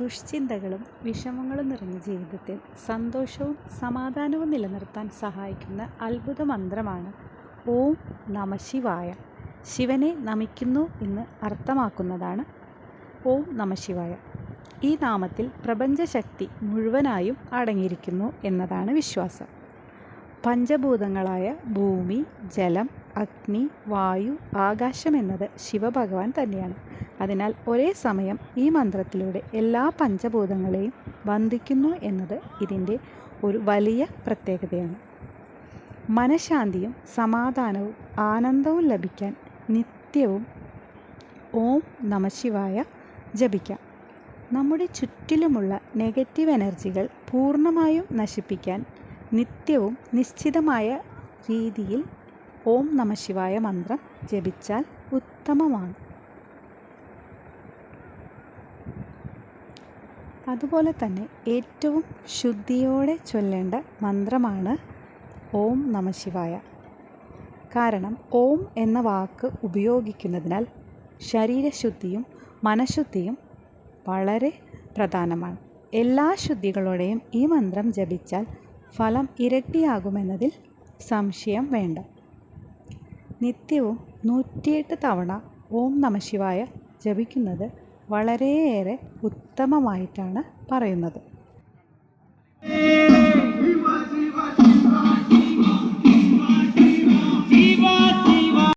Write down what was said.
ദുഷ്ചിന്തകളും വിഷമങ്ങളും നിറഞ്ഞ ജീവിതത്തിൽ സന്തോഷവും സമാധാനവും നിലനിർത്താൻ സഹായിക്കുന്ന അത്ഭുത മന്ത്രമാണ് ഓം നമശിവായ ശിവനെ നമിക്കുന്നു എന്ന് അർത്ഥമാക്കുന്നതാണ് ഓം നമശിവായ ഈ നാമത്തിൽ പ്രപഞ്ചശക്തി മുഴുവനായും അടങ്ങിയിരിക്കുന്നു എന്നതാണ് വിശ്വാസം. പഞ്ചഭൂതങ്ങളായ ഭൂമി ജലം അഗ്നി വായു ആകാശം എന്നത് ശിവഭഗവാൻ തന്നെയാണ്. അതിനാൽ ഒരേ സമയം ഈ മന്ത്രത്തിലൂടെ എല്ലാ പഞ്ചഭൂതങ്ങളെയും വന്ദിക്കുന്നു എന്നത് ഇതിന്റെ ഒരു വലിയ പ്രത്യേകതയാണ്. മനഃശാന്തിയും സമാധാനവും ആനന്ദവും ലഭിക്കാൻ നിത്യവും ഓം നമശിവായ ജപിക്കാം. നമ്മുടെ ചുറ്റിലുമുള്ള നെഗറ്റീവ് എനർജികൾ പൂർണമായും നശിപ്പിക്കാൻ നിത്യവും നിശ്ചിതമായ രീതിയിൽ ഓം നമശിവായ മന്ത്രം ജപിച്ചാൽ ഉത്തമമാണ്. അതുപോലെ തന്നെ ഏറ്റവും ശുദ്ധിയോടെ ചൊല്ലേണ്ട മന്ത്രമാണ് ഓം നമശിവായ കാരണം ഓം എന്ന വാക്ക് ഉപയോഗിക്കുന്നതിനാൽ ശരീരശുദ്ധിയും മനഃശുദ്ധിയും വളരെ പ്രധാനമാണ്. എല്ലാ ശുദ്ധികളോടെയും ഈ മന്ത്രം ജപിച്ചാൽ ഫലം ഇരട്ടിയാകുമെന്നതിൽ സംശയം വേണ്ട. നിത്യവും നൂറ്റിയെട്ട് തവണ ഓം നമഃശിവായ ജപിക്കുന്നത് വളരെയേറെ ഉത്തമമായിട്ടാണ് പറയുന്നത്.